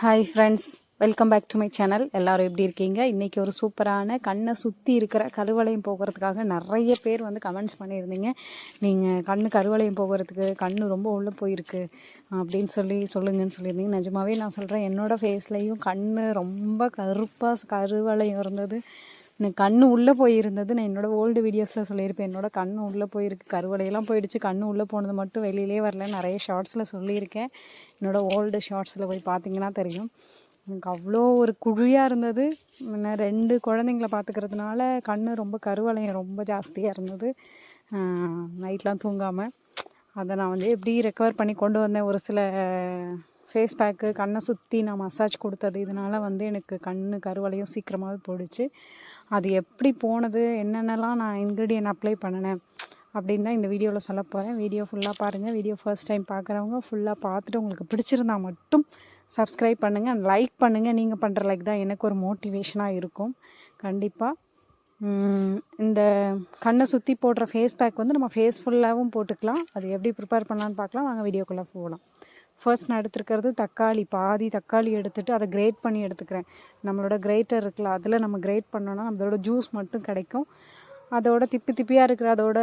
Hi friends welcome back to my channel எல்லோரும் எப்படி இருக்கீங்க? இன்றைக்கி ஒரு சூப்பரான கண்ணை சுற்றி இருக்கிற கருவளையம் போகிறதுக்காக நிறைய பேர் வந்து கமெண்ட்ஸ் பண்ணியிருந்தீங்க. நீங்கள் கண்ணு கருவளையம் போகிறதுக்கு கண்ணு ரொம்ப உள்ளே போயிருக்கு அப்படின்னு சொல்லி சொல்லுங்கன்னு சொல்லியிருந்தீங்க. நிஜமாவே நான் சொல்கிறேன் என்னோடய ஃபேஸ்லேயும் கண் ரொம்ப கருப்பாக கருவளையம் இருந்தது. எனக்கு கண் உள்ளே போயிருந்தது. நான் என்னோடய ஓல்டு வீடியோஸில் சொல்லியிருப்பேன். என்னோட கண் உள்ளே போயிருக்கு. கருவலையெல்லாம் போயிடுச்சு. கண் உள்ளே போனது மட்டும் வெளியிலே வரல நிறைய ஷார்ட்ஸில் சொல்லியிருக்கேன். என்னோடய ஓல்டு ஷார்ட்ஸில் போய் பார்த்தீங்கன்னா தெரியும். எனக்கு அவ்வளோ ஒரு குழியாக இருந்தது. நான் ரெண்டு குழந்தைங்கள பார்த்துக்கிறதுனால கண் ரொம்ப கருவளையம் ரொம்ப ஜாஸ்தியாக இருந்தது. நைட்லாம் தூங்காமல் அதை நான் வந்து எப்படி ரெக்கவர் பண்ணி கொண்டு வந்தேன்? ஒரு சில ஃபேஸ் பேக்கு கண்ணை சுற்றி நான் மசாஜ் கொடுத்தது. இதனால் வந்து எனக்கு கண் கருவளையும் சீக்கிரமாகவே போயிடுச்சு. அது எப்படி போனது என்னென்னலாம் நான் இன்க்ரீடியன்ட் அப்ளை பண்ணினேன் அப்படின்னு தான் இந்த வீடியோவில் சொல்ல போகிறேன் வீடியோ ஃபுல்லாக பாருங்கள் வீடியோ ஃபர்ஸ்ட் டைம் பார்க்குறவங்க ஃபுல்லாக பார்த்துட்டு உங்களுக்கு பிடிச்சிருந்தா மட்டும் சப்ஸ்கிரைப் பண்ணுங்கள் லைக் பண்ணுங்கள் நீங்கள் பண்ணுற லைக் தான் எனக்கு ஒரு மோட்டிவேஷனாக இருக்கும். கண்டிப்பாக இந்த கண்ணை சுற்றி போடுற ஃபேஸ் பேக் வந்து நம்ம ஃபேஸ் ஃபுல்லாகவும் போட்டுக்கலாம். அது எப்படி ப்ரிப்பேர் பண்ணலான்னு பார்க்கலாம். வாங்க வீடியோக்குள்ளே போகலாம் ஃபர்ஸ்ட் நான் எடுத்துருக்கிறது தக்காளி பாதி தக்காளி எடுத்துகிட்டு அதை கிரேட் பண்ணி எடுத்துக்கிறேன். நம்மளோட கிரேட்டர் இருக்குல்ல அதில் நம்ம கிரேட் பண்ணோன்னா அதோட ஜூஸ் மட்டும் கிடைக்கும். அதோட திப்பி திப்பியாக இருக்கிற அதோட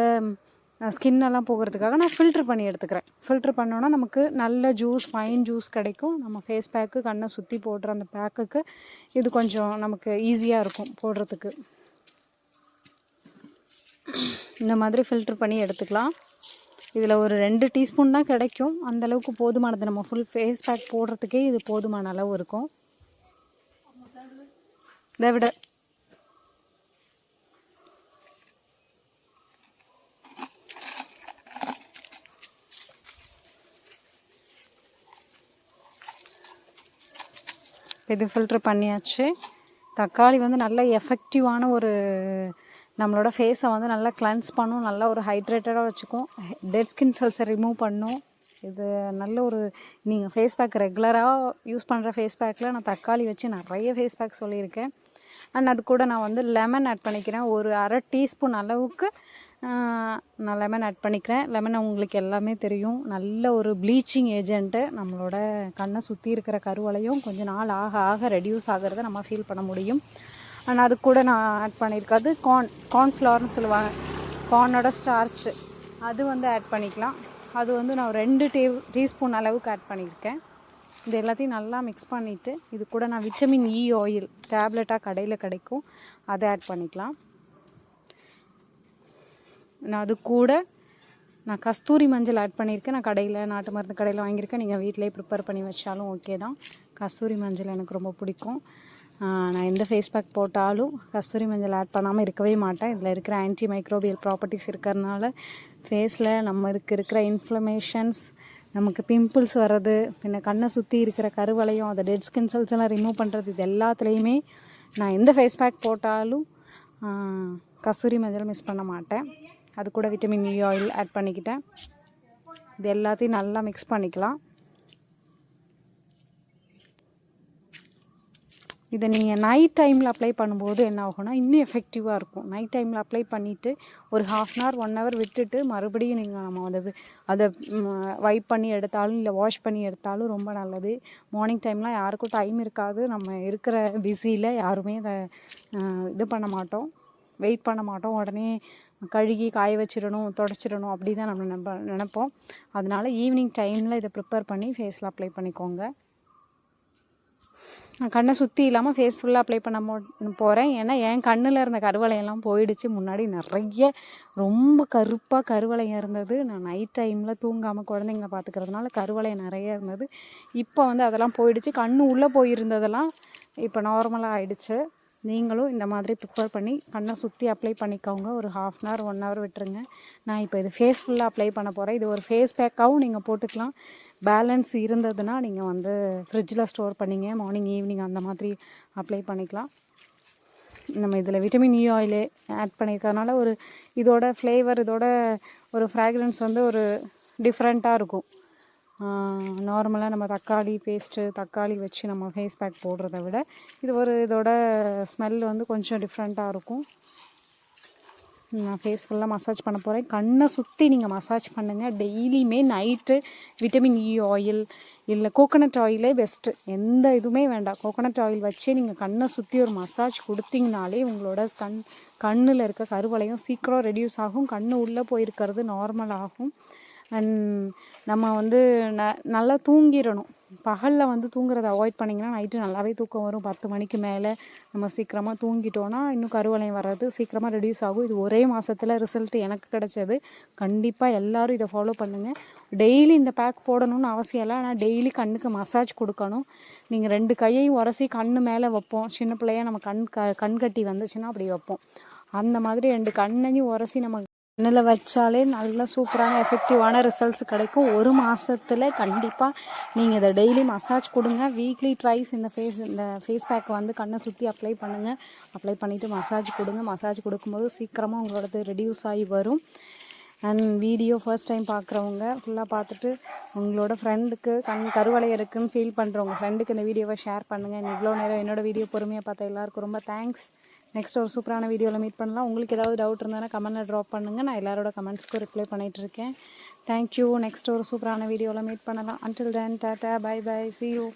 ஸ்கின்னெல்லாம் போகிறதுக்காக நான் ஃபில்ட்ரு பண்ணி எடுத்துக்கிறேன். ஃபில்ட்ரு பண்ணோன்னா நமக்கு நல்ல ஜூஸ் ஃபைன் ஜூஸ் கிடைக்கும். நம்ம ஃபேஸ் பேக்கு கண்ணை சுற்றி போடுற அந்த பேக்குக்கு இது கொஞ்சம் நமக்கு ஈஸியாக இருக்கும் போடுறதுக்கு. இந்த மாதிரி ஃபில்ட்ரு பண்ணி எடுத்துக்கலாம். இதில் ஒரு ரெண்டு டீஸ்பூன் தான் கிடைக்கும். அந்தளவுக்கு போதுமானது. நம்ம ஃபுல் ஃபேஸ் பேக் போடுறதுக்கே இது போதுமான அளவு இருக்கும். இதை விட. இது ஃபில்ட்ரு பண்ணியாச்சு. தக்காளி வந்து நல்ல எஃபெக்டிவான ஒரு நம்மளோட ஃபேஸை வந்து நல்லா கிளென்ஸ் பண்ணும் நல்லா ஒரு ஹைட்ரேட்டடாக வச்சுக்கும். டெட் ஸ்கின் செல்ஸை ரிமூவ் பண்ணும். இது நல்ல ஒரு நீங்கள் ஃபேஸ் பேக் ரெகுலராக யூஸ் பண்ணுற ஃபேஸ் பேக்கில் நான் தக்காளி வச்சு நிறைய ஃபேஸ் பேக் சொல்லியிருக்கேன். அண்ட் அது கூட நான் வந்து லெமன் ஆட் பண்ணிக்கிறேன். ஒரு அரை டீஸ்பூன் அளவுக்கு நான் லெமன் ஆட் பண்ணிக்கிறேன். லெமன் உங்களுக்கு எல்லாமே தெரியும். நல்ல ஒரு ப்ளீச்சிங் ஏஜென்ட்டு நம்மளோட கண்ணை சுற்றி இருக்கிற கருவலையும் கொஞ்சம் நாள் ஆக ஆக ரெடியூஸ் ஆகிறத நம்ம ஃபீல் பண்ண முடியும். ஆனால் அது கூட நான் ஆட் பண்ணியிருக்கேன் அது கார்ன் கார்ன்ஃப்ளவர்னு சொல்லுவாங்க. கார்னோட ஸ்டார்ச்சு அது வந்து ஆட் பண்ணிக்கலாம். அது வந்து நான் ரெண்டு டீ டீஸ்பூன் அளவுக்கு ஆட் பண்ணியிருக்கேன். இது எல்லாத்தையும் நல்லா மிக்ஸ் பண்ணிவிட்டு இது கூட நான் விட்டமின் இ ஆயில் டேப்லெட்டாக கடையில் கிடைக்கும். அதை ஆட் பண்ணிக்கலாம். நான் அது கூட நான் கஸ்தூரி மஞ்சள் ஆட் பண்ணியிருக்கேன். நான் கடையில் நாட்டு மருந்து கடையில் வாங்கியிருக்கேன். நீங்கள் வீட்டிலே ப்ரிப்பேர் பண்ணி வச்சாலும் ஓகே தான். கஸ்தூரி மஞ்சள் எனக்கு ரொம்ப பிடிக்கும். நான் எந்த ஃபேஸ் பேக் போட்டாலும் கஸ்தூரி மஞ்சள் ஆட் பண்ணாமல் இருக்கவே மாட்டேன். இதில் இருக்கிற ஆன்டி மைக்ரோபியல் ப்ராப்பர்ட்டிஸ் இருக்கிறதுனால ஃபேஸில் நம்மளுக்கு இருக்கிற இன்ஃப்ளமேஷன்ஸ் நமக்கு பிம்பிள்ஸ் வர்றது பின்ன கண்ணை சுற்றி இருக்கிற கருவளையும் அதை டெட் ஸ்கின் செல்ஸ் எல்லாம் ரிமூவ் பண்ணுறது இது எல்லாத்துலேயுமே நான் எந்த ஃபேஸ் பேக் போட்டாலும் கஸ்தூரி மஞ்சள் மிஸ் பண்ண மாட்டேன். அது கூட விட்டமின் இ ஆயில் ஆட் பண்ணிக்கிட்டேன். இது எல்லாத்தையும் நல்லா மிக்ஸ் பண்ணிக்கலாம். இதை நீங்கள் நைட் டைமில் அப்ளை பண்ணும்போது என்ன ஆகும்னா இன்னும் எஃபெக்டிவாக இருக்கும். நைட் டைமில் அப்ளை பண்ணிவிட்டு ஒரு half an hour one hour விட்டுட்டு மறுபடியும் நீங்கள் நம்ம அதை அதை வைப் பண்ணி எடுத்தாலும் இல்லை வாஷ் பண்ணி எடுத்தாலும் ரொம்ப நல்லது. மார்னிங் டைம்லாம் யாருக்கும் டைம் இருக்காது. நம்ம இருக்கிற பிஸியில் யாருமே அதை இது பண்ண மாட்டோம். வெயிட் பண்ண மாட்டோம். உடனே கழுகி காய வச்சிடணும் தொடச்சிடணும் அப்படி தான் நம்ம நினப்ப நினப்போம். அதனால் ஈவினிங் டைமில் இதை ப்ரிப்பேர் பண்ணி ஃபேஸில் அப்ளை பண்ணிக்கோங்க. கண்ணை சுற்றி இல்லாமல் ஃபேஸ் ஃபுல்லாக அப்ளை பண்ண போகிறேன் ஏன்னா என் கண்ணில் இருந்த கருவளையெல்லாம் போயிடுச்சு. முன்னாடி நிறைய ரொம்ப கருப்பாக கருவளையம் இருந்தது. நான் நைட் டைமில் தூங்காமல் குழந்தைங்கள பார்த்துக்கிறதுனால கருவளையம் நிறைய இருந்தது. இப்போ வந்து அதெல்லாம் போயிடுச்சு. கண் உள்ளே போயிருந்ததெல்லாம் இப்போ நார்மலாக ஆயிடுச்சு. நீங்களும் இந்த மாதிரி ப்ரிப்பேர் பண்ணி கண்ணை சுற்றி அப்ளை பண்ணிக்கோங்க. ஒரு half an hour one hour விட்டுருங்க. நான் இப்போ இது ஃபேஸ் ஃபுல்லாக அப்ளை பண்ண போகிறேன் இது ஒரு ஃபேஸ் பேக்காகவும் நீங்கள் போட்டுக்கலாம். பேலன்ஸ் இருந்ததுன்னா நீங்கள் வந்து ஃப்ரிட்ஜில் ஸ்டோர் பண்ணிங்க. மார்னிங் ஈவினிங் அந்த மாதிரி அப்ளை பண்ணிக்கலாம். நம்ம இதில் விட்டமின் இ e ஆயிலே ஆட் பண்ணியிருக்கிறதுனால ஒரு இதோட ஃப்ளேவர் இதோட ஒரு ஃப்ராக்ரன்ஸ் வந்து ஒரு டிஃப்ரெண்ட்டாக இருக்கும். நார்மலாக நம்ம தக்காளி பேஸ்ட்டு தக்காளி வச்சு நம்ம ஃபேஸ் பேக் போடுறத விட இது ஒரு இதோட ஸ்மெல் வந்து கொஞ்சம் டிஃப்ரெண்ட்டாக இருக்கும். நான் ஃபேஸ் ஃபுல்லாக மசாஜ் பண்ண போகிறேன் கண்ணை சுற்றி நீங்கள் மசாஜ் பண்ணுங்கள் டெய்லியுமே நைட்டு விட்டமின் இ ஆயில் இல்லை கோகோனட் ஆயிலே பெஸ்ட்டு எந்த இதுவுமே வேண்டாம். கோகோனட் ஆயில் வச்சு நீங்கள் கண்ணை சுற்றி ஒரு மசாஜ் கொடுத்தீங்கனாலே உங்களோட கண் கண்ணில் இருக்க கருவளையும் சீக்கிரம் ரெடியூஸ் ஆகும். கண் உள்ளே போயிருக்கிறது நார்மல் ஆகும். அண்ட் நம்ம வந்து ந நல்லா தூங்கிடணும். பகலில் வந்து தூங்குறதை அவாய்ட் பண்ணிங்கன்னா நைட்டு நல்லாவே தூக்கம் வரும். பத்து மணிக்கு மேலே நம்ம சீக்கிரமாக தூங்கிட்டோன்னா இன்னும் கருவளையம் வர்றது சீக்கிரமாக ரெடியூஸ் ஆகும். இது ஒரே மாதத்தில் ரிசல்ட் எனக்கு கிடச்சது. கண்டிப்பாக எல்லோரும் இதை ஃபாலோ பண்ணுங்கள் டெய்லி இந்த பேக் போடணும்னு அவசியம் இல்லை. ஆனால் டெய்லி கண்ணுக்கு மசாஜ் கொடுக்கணும். நீங்கள் ரெண்டு கையையும் உரசி கண் மேலே வைப்போம். சின்ன பிள்ளையாக நம்ம கண் க கண் கட்டி வந்துச்சுன்னா அப்படி வைப்போம். அந்த மாதிரி ரெண்டு கண்ணையும் உரசி நம்ம கண்ணில் வச்சாலே நல்ல சூப்பரான எஃபெக்டிவான ரிசல்ட்ஸ் கிடைக்கும். ஒரு மாதத்தில் கண்டிப்பாக நீங்கள் இதை டெய்லி மசாஜ் கொடுங்க. வீக்லி ட்வைஸ் இந்த ஃபேஸ் இந்த ஃபேஸ் பேக்கை வந்து கண்ணை சுற்றி அப்ளை பண்ணுங்கள் அப்ளை பண்ணிவிட்டு மசாஜ் கொடுங்க. மசாஜ் கொடுக்கும்போது சீக்கிரமாக உங்களோடது ரெடியூஸ் ஆகி வரும். அண்ட் வீடியோ ஃபர்ஸ்ட் டைம் பார்க்குறவங்க ஃபுல்லாக பார்த்துட்டு உங்களோட ஃப்ரெண்டுக்கு கண் கருவளை இருக்குன்னு ஃபீல் பண்ணுறவங்க ஃப்ரெண்டுக்கு இந்த வீடியோவை ஷேர் பண்ணுங்கள் இவ்வளோ நேரம் என்னோடய வீடியோ பொறுமையாக பார்த்தா எல்லாருக்கும் ரொம்ப தேங்க்ஸ் நெக்ஸ்ட் ஒரு சூப்பரான வீடியோவில் மீட் பண்ணலாம். உங்களுக்கு ஏதாவது டவுட் இருந்தால் கமெண்ட்டில் ட்ராப் பண்ணுங்கள் நான் எல்லாரோட கமெண்ட்ஸ்க்கும் ரிப்ளை பண்ணிகிட்ருக்கேன் தேங்க்யூ நெக்ஸ்ட் ஒரு சூப்பரான வீடியோவில் மீட் பண்ணலாம். Until then tata bye bye see you